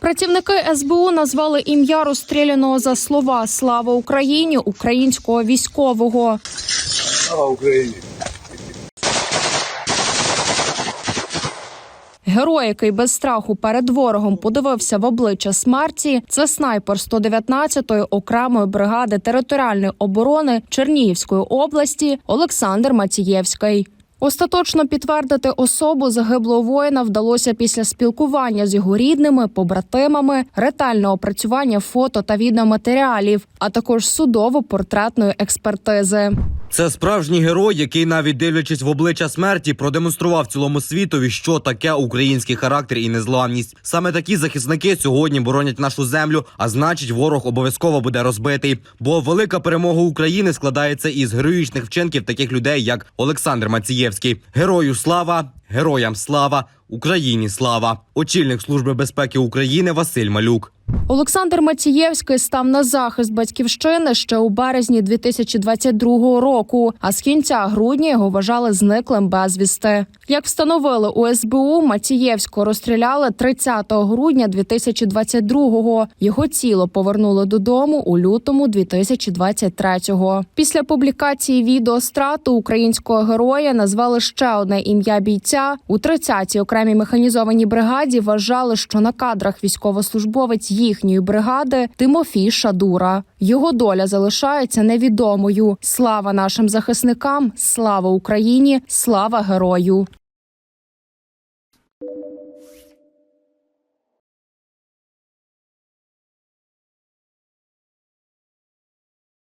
Працівники СБУ назвали ім'я розстріляного за слова Слава Україні українського військового. Слава Україні! Герой, який без страху перед ворогом подивився в обличчя смерті, це снайпер 119-ї окремої бригади територіальної оборони Чернігівської області Олександр Мацієвський. Остаточно підтвердити особу загиблого воїна вдалося після спілкування з його рідними, побратимами, ретельного опрацювання фото та відеоматеріалів, а також судово-портретної експертизи. Це справжній герой, який, навіть дивлячись в обличчя смерті, продемонстрував цілому світові, що таке український характер і незламність. Саме такі захисники сьогодні боронять нашу землю, а значить, ворог обов'язково буде розбитий. Бо велика перемога України складається із героїчних вчинків таких людей, як Олександр Мацієвський. Герою слава, героям слава, Україні слава. Очільник служби безпеки України Василь Малюк. Олександр Мацієвський став на захист батьківщини ще у березні 2022 року. А з кінця грудня його вважали зниклим безвісти. Як встановили у СБУ, Мацієвського розстріляли 30 грудня 2022-го. Його тіло повернули додому у лютому 2023-го. Після публікації відео страту українського героя назвали ще одне ім'я бійця у 30-й окремій механізованій бригаді. Вважали, що на кадрах військовослужбовець їхньої бригади Тимофій Шадура. Його доля залишається невідомою. Слава нашим захисникам, слава Україні, слава герою.